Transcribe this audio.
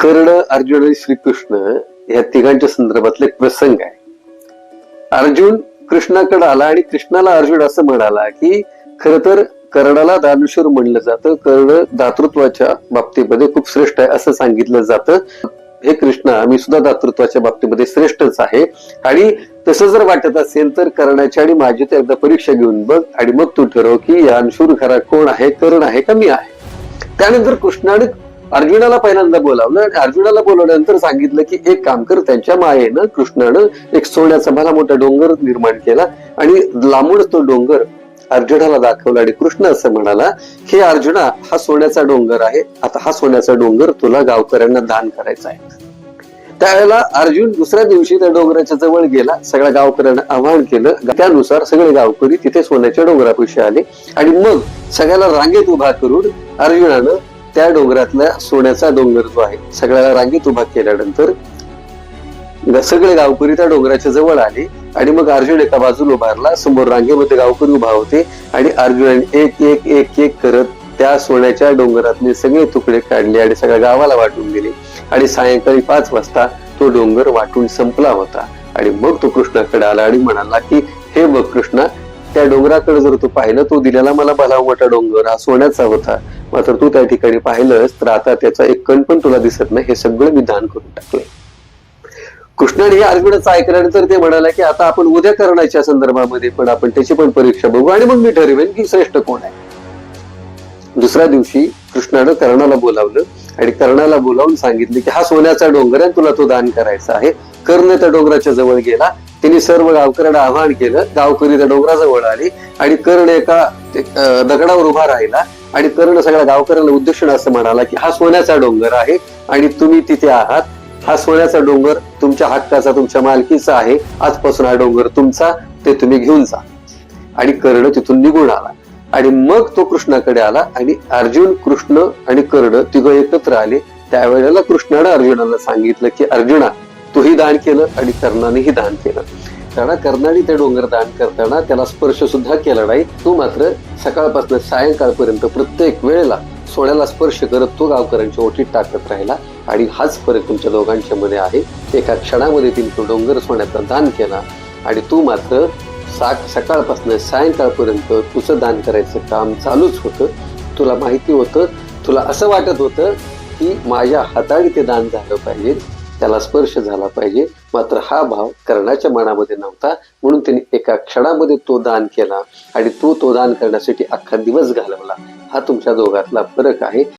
कर्ण अर्जुन आणि श्रीकृष्ण या तिघांच्या संदर्भातले एक प्रसंग आहे. अर्जुन कृष्णाकडे आला आणि कृष्णाला अर्जुन असं म्हणाला की खर तर कर्णाला दानुशूर म्हणलं जातं. कर्ण दातृत्वाच्या बाबतीमध्ये खूप श्रेष्ठ आहे असं सांगितलं जातं. हे कृष्णा मी सुद्धा दातृत्वाच्या बाबतीमध्ये श्रेष्ठच आहे. आणि तसं जर वाटत असेल तर कर्णाची आणि माझी तर एकदा परीक्षा घेऊन बघ आणि मग तू ठरव की या अंशूर खरा कोण आहे कर्ण आहे का मी आहे. त्यानंतर कृष्णाने अर्जुनाला पहिल्यांदा बोलावलं आणि अर्जुनाला बोलवल्यानंतर सांगितलं की एक काम कर त्यांच्या मायेनं कृष्णानं एक सोन्याचा भला मोठा डोंगर निर्माण केला आणि लांबूनच तो डोंगर अर्जुनाला दाखवला आणि कृष्ण असं म्हणाला हे अर्जुना हा सोन्याचा डोंगर आहे. आता हा सोन्याचा डोंगर तुला गावकऱ्यांना दान करायचा आहे. त्यावेळेला अर्जुन दुसऱ्या दिवशी त्या डोंगराच्या जवळ गेला सगळ्या गावकऱ्यांना आवाहन केलं. त्यानुसार सगळे गावकरी तिथे सोन्याच्या डोंगरापाशी आले आणि मग सगळ्याला रांगेत उभा करून अर्जुनानं त्या डोंगरातला सोन्याचा डोंगर जो आहे सगळ्याला रांगेत उभा केल्यानंतर सगळे गावकरी त्या डोंगराच्या जवळ आले आणि मग अर्जुन एका बाजूला उभारला समोर रांगेमध्ये गावकरी उभा होते आणि अर्जुन एक एक एक एक करत त्या सोन्याच्या डोंगरातले सगळे तुकडे काढले आणि सगळ्या गावाला वाटून दिले. आणि सायंकाळी पाच वाजता तो डोंगर वाटून संपला होता. आणि मग तो कृष्णाकडे आला आणि म्हणाला की हे बघ कृष्णा त्या डोंगराकडे जर तू पाहिलं तो दिलेला मला भला मोठा डोंगर हा सोन्याचा होता. मात्र तू त्या ठिकाणी पाहिलंस तर आता त्याचा एक कण पण तुला दिसत नाही. हे सगळं मी दान करून टाकले कृष्णाने हे अर्जुनाचं ऐकल्यानंतर ते म्हणाला की आता आपण उद्या करण्याच्या संदर्भामध्ये पण आपण त्याची पण परीक्षा बघू आणि मग मी ठरवेन की श्रेष्ठ कोण आहे. दुसऱ्या दिवशी कृष्णानं कर्णाला बोलावलं आणि कर्णाला बोलावून सांगितले की हा सोन्याचा डोंगर आहे तुला तो दान करायचा आहे. कर्ण त्या डोंगराच्या जवळ गेला. त्यांनी सर्व गावकऱ्यांना आवाहन केलं. गावकरी त्या डोंगराजवळ आले आणि कर्ण एका दगडावर उभा राहिला आणि कर्ण सगळ्या गावकऱ्यांना उद्देशून असं म्हणाला की हा सोन्याचा डोंगर आहे आणि तुम्ही तिथे आहात. हा सोन्याचा डोंगर तुमच्या हक्काचा तुमच्या मालकीचा आहे. आजपासून हा डोंगर तुमचा ते तुम्ही घेऊन जा. आणि कर्ण तिथून निघून आला. आणि मग तो कृष्णाकडे आला आणि अर्जुन कृष्ण आणि कर्ण तिघं एकत्र आले. त्यावेळेला कृष्णानं अर्जुनाला सांगितलं की अर्जुना तूही दान केलं आणि कर्णानेही दान केलं. कारण कर्णाने ते डोंगर दान करताना त्याला स्पर्श सुद्धा केला नाही. तो मात्र सकाळपासून सायंकाळपर्यंत प्रत्येक वेळेला सोन्याला स्पर्श करत तो गावकऱ्यांच्या ओटीत टाकत राहिला आणि हाच फरक तुमच्या दोघांच्या मध्ये आहे. एका क्षणामध्ये तिने तो डोंगर सोन्याचा दान केला आणि तू मात्र साक सकाळपासून सायंकाळपर्यंत तुझं दान करायचं काम चालूच होतं. तुला माहिती होतं तुला असं वाटत होतं की माझ्या हाताने ते दान झालं पाहिजे त्याला स्पर्श झाला पाहिजे. मात्र हा भाव कर्णाच्या मनामध्ये नव्हता. म्हणून त्यांनी एका क्षणामध्ये तो दान केला आणि तू तो दान करण्यासाठी अख्खा दिवस घालवला. हा तुमच्या दोघातला फरक आहे.